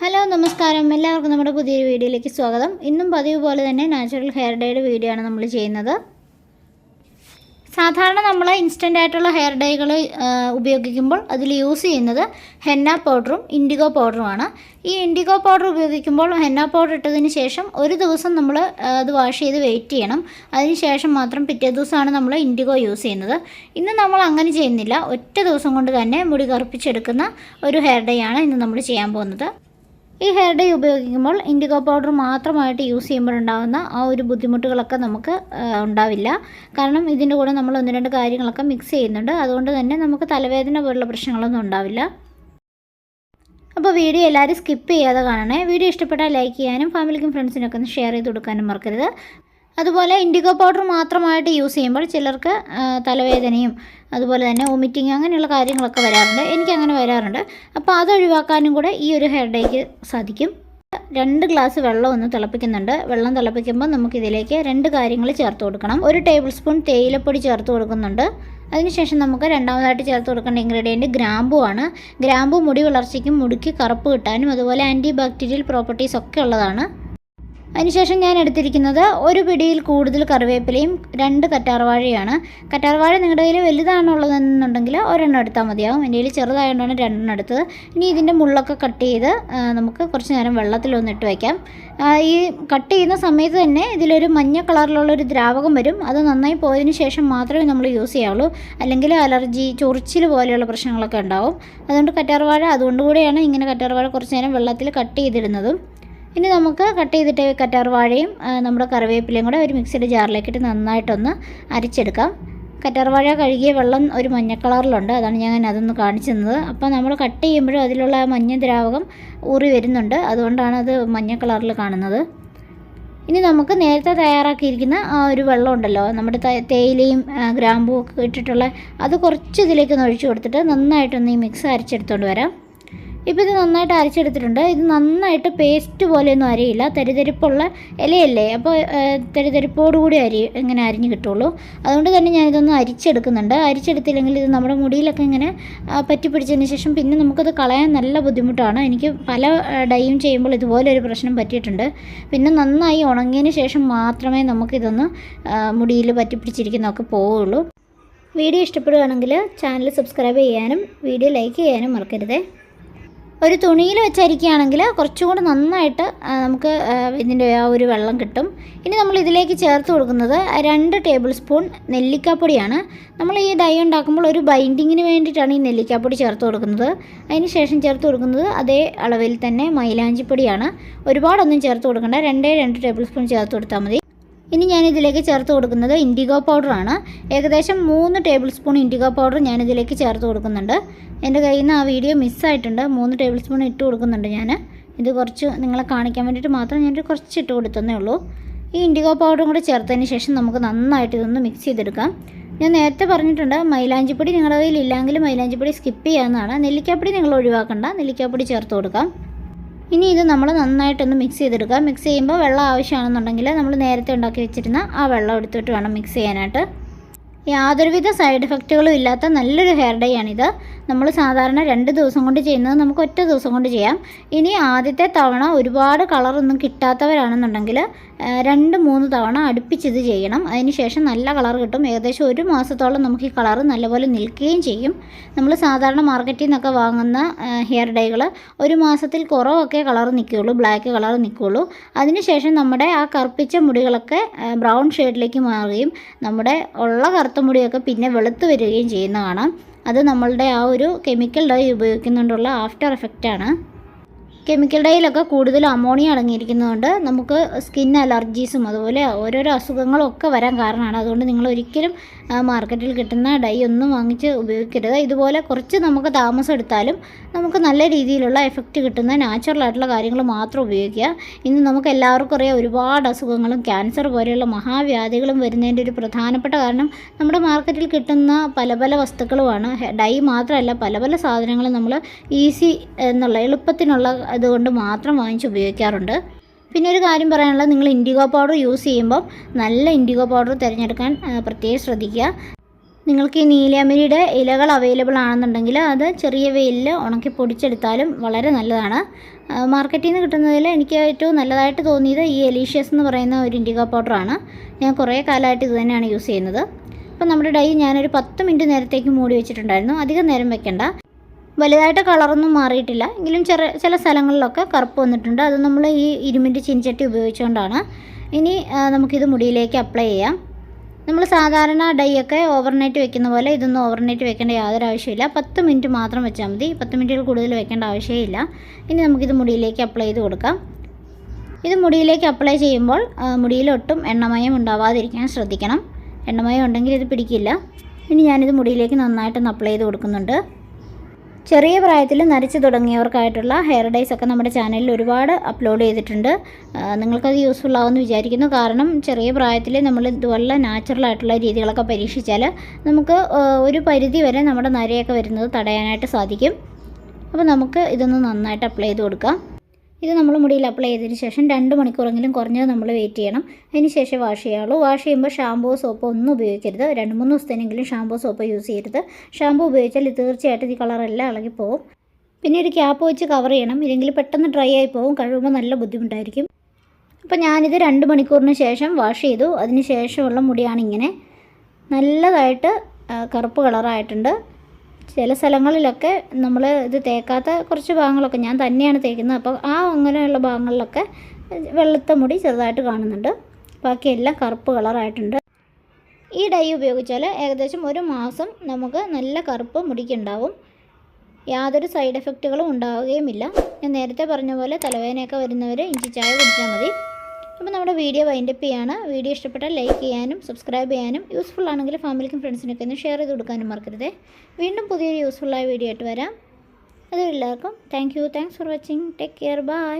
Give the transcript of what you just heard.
Hello നമസ്കാരം. എല്ലാവർക്കും നമ്മുടെ പുതിയൊരു വീഡിയോയിലേക്ക് സ്വാഗതം. ഇന്നും പതിവ് പോലെ തന്നെ നാച്ചുറൽ ഹെയർ ഡേയുടെ വീഡിയോ ആണ് നമ്മൾ ചെയ്യുന്നത്. സാധാരണ നമ്മൾ ഇൻസ്റ്റന്റ് ആയിട്ടുള്ള ഹെയർ ഡൈകൾ ഉപയോഗിക്കുമ്പോൾ അതിൽ യൂസ് ചെയ്യുന്നത് ഹെന്ന പൗഡറും ഇൻഡിഗോ പൗഡറുമാണ് ഈ ഇൻഡിഗോ പൗഡർ ഉപയോഗിക്കുമ്പോൾ ഹെന്ന പൗഡർ ഇട്ടതിന് ശേഷം ഒരു ദിവസം നമ്മൾ അത് വാഷ് ചെയ്ത് വെയിറ്റ് ചെയ്യണം. അതിന് ശേഷം മാത്രം പിറ്റേ ദിവസമാണ് നമ്മൾ ഇൻഡിഗോ യൂസ് ചെയ്യുന്നത്. ഇന്ന് നമ്മൾ അങ്ങനെ ചെയ്യുന്നില്ല. ഒറ്റ ദിവസം കൊണ്ട് തന്നെ മുടി കറുപ്പിച്ചെടുക്കുന്ന ഒരു ഹെയർ ഡൈ ആണ് ഇന്ന് നമ്മൾ ചെയ്യാൻ പോകുന്നത്. ഈ ഹെയർ ഡൈ ഉപയോഗിക്കുമ്പോൾ ഇൻഡിഗോ പൗഡർ മാത്രമായിട്ട് യൂസ് ചെയ്യുമ്പോഴുണ്ടാകുന്ന ആ ഒരു ബുദ്ധിമുട്ടുകളൊക്കെ നമുക്ക് ഉണ്ടാവില്ല. കാരണം ഇതിന്റെ കൂടെ നമ്മൾ ഒന്ന് രണ്ട് കാര്യങ്ങളൊക്കെ മിക്സ് ചെയ്യുന്നുണ്ട്. അതുകൊണ്ട് തന്നെ നമുക്ക് തലവേദന പോലുള്ള പ്രശ്നങ്ങളൊന്നും ഉണ്ടാവില്ല. അപ്പോൾ വീഡിയോ എല്ലാവരും സ്കിപ്പ് ചെയ്യാതെ കാണണേ. വീഡിയോ ഇഷ്ടപ്പെട്ടാൽ ലൈക്ക് ചെയ്യാനും ഫാമിലിക്കും ഫ്രണ്ട്സിനൊക്കെ ഒന്ന് ഷെയർ ചെയ്ത് കൊടുക്കാനും മറക്കരുത്. അതുപോലെ ഇൻഡിഗോ പൗഡർ മാത്രമായിട്ട് യൂസ് ചെയ്യുമ്പോൾ ചിലർക്ക് തലവേദനയും അതുപോലെ തന്നെ വൊമിറ്റിങ് അങ്ങനെയുള്ള കാര്യങ്ങളൊക്കെ വരാറുണ്ട്. എനിക്ക് അങ്ങനെ വരാറുണ്ട്. അപ്പോൾ അത് ഒഴിവാക്കാനും കൂടെ ഈ ഒരു ഹെയർ ഡേക്ക് സാധിക്കും. രണ്ട് ഗ്ലാസ് വെള്ളം ഒന്ന് തിളപ്പിക്കുന്നുണ്ട്. വെള്ളം തിളപ്പിക്കുമ്പോൾ നമുക്കിതിലേക്ക് രണ്ട് കാര്യങ്ങൾ ചേർത്ത് കൊടുക്കണം. ഒരു ടേബിൾ സ്പൂൺ തേയിലപ്പൊടി ചേർത്ത് കൊടുക്കുന്നുണ്ട്. അതിനുശേഷം നമുക്ക് രണ്ടാമതായിട്ട് ചേർത്ത് കൊടുക്കേണ്ട ഇൻഗ്രീഡിയന്റ് ഗ്രാമ്പു ആണ്. ഗ്രാമ്പു മുടി വളർച്ചയ്ക്കും മുടിക്ക് കറുപ്പ് കിട്ടാനും അതുപോലെ ആന്റി ബാക്ടീരിയൽ പ്രോപ്പർട്ടീസ് ഒക്കെ ഉള്ളതാണ്. അതിനുശേഷം ഞാൻ എടുത്തിരിക്കുന്നത് ഒരു പിടിയിൽ കൂടുതൽ കറിവേപ്പിലയും രണ്ട് കറ്റാർവാഴയാണ് കറ്റാർവാഴ നിങ്ങളുടെ കയ്യിൽ വലുതാണുള്ളതെന്നുണ്ടെങ്കിൽ ഒരെണ്ണം എടുത്താൽ മതിയാവും. എന്റെ കയ്യിൽ ചെറുതായതുകൊണ്ടാണ് രണ്ടെണ്ണം എടുത്തത്. ഇനി ഇതിന്റെ മുള്ളൊക്കെ കട്ട് ചെയ്ത് നമുക്ക് കുറച്ച് നേരം വെള്ളത്തിലൊന്നിട്ട് വയ്ക്കാം. ഈ കട്ട് ചെയ്യുന്ന സമയത്ത് തന്നെ ഇതിലൊരു മഞ്ഞ കളറിലുള്ള ഒരു ദ്രാവകം വരും. അത് നന്നായി പോയതിന് ശേഷം മാത്രമേ നമ്മൾ യൂസ് ചെയ്യാവുള്ളൂ. അല്ലെങ്കിൽ അലർജി ചൊറിച്ചിൽ പോലെയുള്ള പ്രശ്നങ്ങളൊക്കെ ഉണ്ടാവും. അതുകൊണ്ട് കറ്റാർവാഴ അതുകൊണ്ട് കൂടെയാണ് ഇങ്ങനെ കറ്റാർവാഴ കുറച്ച് നേരം വെള്ളത്തിൽ കട്ട് ചെയ്തിടുന്നതും. ഇനി നമുക്ക് കട്ട് ചെയ്തിട്ട് കറ്റാർ വാഴയും നമ്മുടെ കറിവേപ്പിലയും കൂടെ ഒരു മിക്സിയുടെ ജാറിലേക്കിട്ട് നന്നായിട്ടൊന്ന് അരിച്ചെടുക്കാം. കറ്റാർവാഴ കഴുകിയ വെള്ളം ഒരു മഞ്ഞ കളറിലുണ്ട്. അതാണ് ഞാൻ അതൊന്ന് കാണിച്ചു തന്നത്. അപ്പോൾ നമ്മൾ കട്ട് ചെയ്യുമ്പോഴും അതിലുള്ള മഞ്ഞ ദ്രാവകം ഊറി വരുന്നുണ്ട്. അതുകൊണ്ടാണ് അത് മഞ്ഞ കളറിൽ കാണുന്നത്. ഇനി നമുക്ക് നേരത്തെ തയ്യാറാക്കിയിരിക്കുന്ന ആ ഒരു വെള്ളം ഉണ്ടല്ലോ. നമ്മുടെ തേയിലയും ഗ്രാമ്പും ഒക്കെ ഇട്ടിട്ടുള്ള അത് കുറച്ച് ഇതിലേക്ക് ഒന്ന് ഒഴിച്ചു കൊടുത്തിട്ട് നന്നായിട്ടൊന്ന് ഈ മിക്സ് അരച്ചെടുത്തുകൊണ്ട് വരാം. ഇപ്പോൾ ഇത് നന്നായിട്ട് അരച്ചെടുത്തിട്ടുണ്ട്. ഇത് നന്നായിട്ട് പേസ്റ്റ് പോലെയൊന്നും അരിയില്ല. തരിതരിപ്പുള്ള ഇലയല്ലേ? അപ്പോൾ തരിതരിപ്പോടുകൂടി അരി ഇങ്ങനെ അരിഞ്ഞ് കിട്ടുള്ളൂ. അതുകൊണ്ട് തന്നെ ഞാനിതൊന്ന് അരിച്ചെടുക്കുന്നുണ്ട്. അരിച്ചെടുത്തില്ലെങ്കിൽ ഇത് നമ്മുടെ മുടിയിലൊക്കെ ഇങ്ങനെ പറ്റി പിടിച്ചതിന് ശേഷം പിന്നെ നമുക്കത് കളയാൻ നല്ല ബുദ്ധിമുട്ടാണ്. എനിക്ക് പല ഡൈയും ചെയ്യുമ്പോൾ ഇതുപോലെ ഒരു പ്രശ്നം പറ്റിയിട്ടുണ്ട്. പിന്നെ നന്നായി ഉണങ്ങിയതിന് ശേഷം മാത്രമേ നമുക്കിതൊന്ന് മുടിയിൽ പറ്റി പിടിച്ചിരിക്കുന്നതൊക്കെ പോവുള്ളൂ. വീഡിയോ ഇഷ്ടപ്പെടുകയാണെങ്കിൽ ചാനൽ സബ്സ്ക്രൈബ് ചെയ്യാനും വീഡിയോ ലൈക്ക് ചെയ്യാനും മറക്കരുതേ. ഒരു തുണിയിൽ വെച്ചരിക്കുകയാണെങ്കിൽ കുറച്ചും കൂടെ നന്നായിട്ട് നമുക്ക് ഇതിന്റെ ആ ഒരു വെള്ളം കിട്ടും. ഇനി നമ്മൾ ഇതിലേക്ക് ചേർത്ത് കൊടുക്കുന്നത് രണ്ട് ടേബിൾ സ്പൂൺ നെല്ലിക്കാപ്പൊടിയാണ്. നമ്മൾ ഈ ഡൈ ഉണ്ടാക്കുമ്പോൾ ഒരു ബൈൻഡിങ്ങിന് വേണ്ടിയിട്ടാണ് ഈ നെല്ലിക്കാപ്പൊടി ചേർത്ത് കൊടുക്കുന്നത്. അതിന് ശേഷം ചേർത്ത് കൊടുക്കുന്നത് അതേ അളവിൽ തന്നെ മൈലാഞ്ചിപ്പൊടിയാണ്. ഒരുപാടൊന്നും ചേർത്ത് കൊടുക്കേണ്ട. രണ്ടേ രണ്ട് ടേബിൾ സ്പൂൺ ചേർത്ത് കൊടുത്താൽ മതി. ഇനി ഞാൻ ഇതിലേക്ക് ചേർത്ത് കൊടുക്കുന്നത് ഇൻഡിഗോ പൗഡറാണ് ഏകദേശം മൂന്ന് ടേബിൾ സ്പൂൺ ഇൻഡിഗോ പൗഡർ ഞാൻ ഇതിലേക്ക് ചേർത്ത് കൊടുക്കുന്നുണ്ട്. എന്റെ കയ്യിൽ നിന്ന് ആ വീഡിയോ മിസ്സായിട്ടുണ്ട് മൂന്ന് ടേബിൾ സ്പൂൺ ഇട്ട് കൊടുക്കുന്നുണ്ട് ഞാൻ ഇത് കുറച്ച് നിങ്ങളെ കാണിക്കാൻ വേണ്ടിയിട്ട് മാത്രം ഞാനൊരു കുറച്ച് ഇട്ട് കൊടുത്തതേ ഉള്ളൂ. ഈ ഇൻഡിഗോ പൗഡറും കൂടെ ചേർത്തതിന് ശേഷം നമുക്ക് നന്നായിട്ട് ഇതൊന്ന് മിക്സ് ചെയ്തെടുക്കാം. ഞാൻ നേരത്തെ പറഞ്ഞിട്ടുണ്ട് മൈലാഞ്ചിപ്പൊടി നിങ്ങളുടെ കയ്യിൽ ഇല്ലെങ്കിൽ മൈലാഞ്ചിപ്പൊടി സ്കിപ്പ് ചെയ്യാവുന്നതാണ്. നെല്ലിക്കാപ്പൊടി നിങ്ങൾ ഒഴിവാക്കണ്ട. നെല്ലിക്കാപ്പൊടി ചേർത്ത് കൊടുക്കാം. ഇനി ഇത് നമ്മൾ നന്നായിട്ടൊന്ന് മിക്സ് ചെയ്തെടുക്കുക. മിക്സ് ചെയ്യുമ്പോൾ വെള്ളം ആവശ്യമാണെന്നുണ്ടെങ്കിൽ നമ്മൾ നേരത്തെ ഉണ്ടാക്കി വെച്ചിരുന്ന ആ വെള്ളം എടുത്തിട്ട് വേണം മിക്സ് ചെയ്യാനായിട്ട്. യാതൊരുവിധ സൈഡ് എഫക്റ്റുകളും ഇല്ലാത്ത നല്ലൊരു ഹെയർ ഡൈ ആണിത്. നമ്മൾ സാധാരണ രണ്ട് ദിവസം കൊണ്ട് ചെയ്യുന്നത് നമുക്ക് ഒറ്റ ദിവസം കൊണ്ട് ചെയ്യാം. ഇനി ആദ്യത്തെ തവണ ഒരുപാട് കളറൊന്നും കിട്ടാത്തവരാണെന്നുണ്ടെങ്കിൽ രണ്ട് മൂന്ന് തവണ അടുപ്പിച്ചിത് ചെയ്യണം. അതിനുശേഷം നല്ല കളർ കിട്ടും. ഏകദേശം ഒരു മാസത്തോളം നമുക്ക് ഈ കളർ നല്ലപോലെ നിൽക്കുകയും ചെയ്യും. നമ്മൾ സാധാരണ മാർക്കറ്റിൽ നിന്നൊക്കെ വാങ്ങുന്ന ഹെയർ ഡൈകൾ ഒരു മാസത്തിൽ കുറവൊക്കെ കളർ നിൽക്കുകയുള്ളൂ. ബ്ലാക്ക് കളർ നിൽക്കുകയുള്ളൂ. അതിനുശേഷം നമ്മുടെ ആ കറുപ്പിച്ച മുടികളൊക്കെ ബ്രൗൺ ഷെയ്ഡിലേക്ക് മാറുകയും നമ്മുടെ ഉള്ള കറുത്ത മുടിയൊക്കെ പിന്നെ വെളുത്ത് വരികയും ചെയ്യുന്നതാണ്. അത് നമ്മളുടെ ആ ഒരു കെമിക്കൽ ഡൈ ഉപയോഗിക്കുന്നുണ്ടുള്ള ആഫ്റ്റർ എഫക്റ്റാണ് കെമിക്കൽ ഡൈയിലൊക്കെ കൂടുതൽ അമോണിയ അടങ്ങിയിരിക്കുന്നതുകൊണ്ട് നമുക്ക് സ്കിൻ അലർജീസും അതുപോലെ ഓരോരോ അസുഖങ്ങളും ഒക്കെ വരാൻ കാരണമാണ്. അതുകൊണ്ട് നിങ്ങൾ ഒരിക്കലും മാർക്കറ്റിൽ കിട്ടുന്ന ഡൈ ഒന്നും വാങ്ങിച്ച് ഉപയോഗിക്കരുത്. ഇതുപോലെ കുറച്ച് നമുക്ക് താമസം എടുത്താലും നമുക്ക് നല്ല രീതിയിലുള്ള എഫക്റ്റ് കിട്ടുന്ന നാച്ചുറൽ ആയിട്ടുള്ള കാര്യങ്ങൾ മാത്രം ഉപയോഗിക്കുക. ഇന്ന് നമുക്ക് എല്ലാവർക്കും അറിയാം ഒരുപാട് അസുഖങ്ങളും ക്യാൻസർ പോലെയുള്ള മഹാവ്യാധികളും വരുന്നതിന്റെ ഒരു പ്രധാനപ്പെട്ട കാരണം നമ്മുടെ മാർക്കറ്റിൽ കിട്ടുന്ന പല പല വസ്തുക്കളുമാണ്. ഡൈ മാത്രമല്ല പല പല സാധനങ്ങളും നമ്മൾ ഈസി എന്നുള്ള എളുപ്പത്തിനുള്ള ഇതുകൊണ്ട് മാത്രം വാങ്ങിച്ച് ഉപയോഗിക്കാറുണ്ട്. പിന്നെ ഒരു കാര്യം പറയാനുള്ളത് നിങ്ങൾ ഇൻഡിഗോ പൗഡർ യൂസ് ചെയ്യുമ്പം നല്ല ഇൻഡിഗോ പൗഡർ തിരഞ്ഞെടുക്കാൻ പ്രത്യേകം ശ്രദ്ധിക്കുക. നിങ്ങൾക്ക് ഈ നീലാമരിയുടെ ഇലകൾ അവൈലബിൾ ആണെന്നുണ്ടെങ്കിൽ അത് ചെറിയ വെയിലിൽ ഉണക്കി പൊടിച്ചെടുത്താലും വളരെ നല്ലതാണ്. മാർക്കറ്റിൽ നിന്ന് കിട്ടുന്നതിൽ എനിക്ക് ഏറ്റവും നല്ലതായിട്ട് തോന്നിയത് ഈ എലീഷ്യസ് എന്ന് പറയുന്ന ഒരു ഇൻഡിഗോ പൗഡറാണ് ഞാൻ കുറേ കാലമായിട്ട് ഇത് തന്നെയാണ് യൂസ് ചെയ്യുന്നത്. അപ്പോൾ നമ്മുടെ ഡൈ ഞാനൊരു പത്ത് മിനിറ്റ് നേരത്തേക്ക് മൂടി വെച്ചിട്ടുണ്ടായിരുന്നു. അധികം നേരം വെക്കണ്ട. വലുതായിട്ട് കളറൊന്നും മാറിയിട്ടില്ല. എങ്കിലും ചെറിയ ചില സ്ഥലങ്ങളിലൊക്കെ കറുപ്പ് വന്നിട്ടുണ്ട്. അത് നമ്മൾ ഈ ഇരുമിന്റെ ചീൻചട്ടി ഉപയോഗിച്ചുകൊണ്ടാണ്. ഇനി നമുക്കിത് മുടിയിലേക്ക് അപ്ലൈ ചെയ്യാം. നമ്മൾ സാധാരണ ഡൈ ഒക്കെ ഓവർനൈറ്റ് വെക്കുന്ന പോലെ ഇതൊന്നും ഓവർനൈറ്റ് വെക്കേണ്ട യാതൊരു ആവശ്യമില്ല പത്ത് മിനിറ്റ് മാത്രം വെച്ചാൽ മതി. പത്ത് മിനിറ്റിൽ കൂടുതൽ വെക്കേണ്ട ആവശ്യമില്ല ഇനി നമുക്കിത് മുടിയിലേക്ക് അപ്ലൈ ചെയ്ത് കൊടുക്കാം. ഇത് മുടിയിലേക്ക് അപ്ലൈ ചെയ്യുമ്പോൾ മുടിയിലൊട്ടും എണ്ണമയം ഉണ്ടാവാതിരിക്കാൻ ശ്രദ്ധിക്കണം. എണ്ണമയം ഉണ്ടെങ്കിൽ ഇത് പിടിക്കില്ല. ഇനി ഞാനിത് മുടിയിലേക്ക് നന്നായിട്ടൊന്ന് അപ്ലൈ ചെയ്ത് കൊടുക്കുന്നുണ്ട്. ചെറിയ പ്രായത്തിൽ നരച്ചു തുടങ്ങിയവർക്കായിട്ടുള്ള ഹെയർ ഡൈസ് ഒക്കെ നമ്മുടെ ചാനലിൽ ഒരുപാട് അപ്ലോഡ് ചെയ്തിട്ടുണ്ട്. നിങ്ങൾക്കത് യൂസ്ഫുൾ ആവുമെന്ന് വിചാരിക്കുന്നു. കാരണം ചെറിയ പ്രായത്തിൽ നമ്മൾ ഇതുപോലെ നാച്ചുറൽ ആയിട്ടുള്ള രീതികളൊക്കെ പരീക്ഷിച്ചാൽ നമുക്ക് ഒരു പരിധി വരെ നമ്മുടെ നരയൊക്കെ വരുന്നത് തടയാനായിട്ട് സാധിക്കും. അപ്പോൾ നമുക്ക് ഇതൊന്ന് നന്നായിട്ട് അപ്ലൈ ചെയ്ത് കൊടുക്കാം. ഇത് നമ്മൾ മുടിയിൽ അപ്ലൈ ചെയ്തതിന് ശേഷം രണ്ട് മണിക്കൂറെങ്കിലും കുറഞ്ഞത് നമ്മൾ വെയിറ്റ് ചെയ്യണം. അതിന് ശേഷം വാഷ് ചെയ്യാവുള്ളൂ. വാഷ് ചെയ്യുമ്പോൾ ഷാമ്പോ സോപ്പോ ഒന്നും ഉപയോഗിക്കരുത്. രണ്ട് മൂന്ന് ദിവസത്തേനെങ്കിലും ഷാമ്പോ സോപ്പോ യൂസ് ചെയ്യരുത്. ഷാമ്പോ ഉപയോഗിച്ചാൽ ഇത് തീർച്ചയായിട്ടും ഈ കളറെല്ലാം ഇളകിപ്പോവും പിന്നെ ഒരു ക്യാപ്പ് വെച്ച് കവർ ചെയ്യണം. ഇല്ലെങ്കിൽ പെട്ടെന്ന് ഡ്രൈ ആയി പോകും കഴുകുമ്പോൾ നല്ല ബുദ്ധിമുട്ടായിരിക്കും. അപ്പോൾ ഞാനിത് രണ്ട് മണിക്കൂറിന് ശേഷം വാഷ് ചെയ്തു. അതിന് ശേഷമുള്ള മുടിയാണിങ്ങനെ നല്ലതായിട്ട് കറുപ്പ് കളറായിട്ടുണ്ട് ചില സ്ഥലങ്ങളിലൊക്കെ നമ്മൾ ഇത് തേക്കാത്ത കുറച്ച് ഭാഗങ്ങളൊക്കെ ഞാൻ തന്നെയാണ് തേക്കുന്നത്. അപ്പോൾ ആ അങ്ങനെയുള്ള ഭാഗങ്ങളിലൊക്കെ വെളുത്ത മുടി ചെറുതായിട്ട് കാണുന്നുണ്ട്. ബാക്കിയെല്ലാം കറുപ്പ് കളറായിട്ടുണ്ട്. ഈ ഡൈ ഉപയോഗിച്ചാൽ ഏകദേശം ഒരു മാസം നമുക്ക് നല്ല കറുപ്പ് മുടിക്കുണ്ടാവും. യാതൊരു സൈഡ് എഫക്റ്റുകളും ഉണ്ടാവുകയുമില്ല. ഞാൻ നേരത്തെ പറഞ്ഞ പോലെ തലവേദനയൊക്കെ വരുന്നവർ ഇഞ്ചി ചായ കുടിച്ചാൽ മതി. അപ്പോൾ നമ്മുടെ വീഡിയോ വൈൻഡപ്പ് ചെയ്യാണ്. വീഡിയോ ഇഷ്ടപ്പെട്ടാൽ ലൈക്ക് ചെയ്യാനും സബ്സ്ക്രൈബ് ചെയ്യാനും യൂസ്ഫുൾ ആണെങ്കിൽ ഫാമിലിക്കും ഫ്രണ്ട്സിനൊക്കെ ഒന്ന് ഷെയർ ചെയ്ത് കൊടുക്കാനും മറക്കരുത്. വീണ്ടും പുതിയൊരു യൂസ്ഫുള്ളായ വീഡിയോ ആയിട്ട് വരാം. അതും എല്ലാവർക്കും thank you thanks for watching take care bye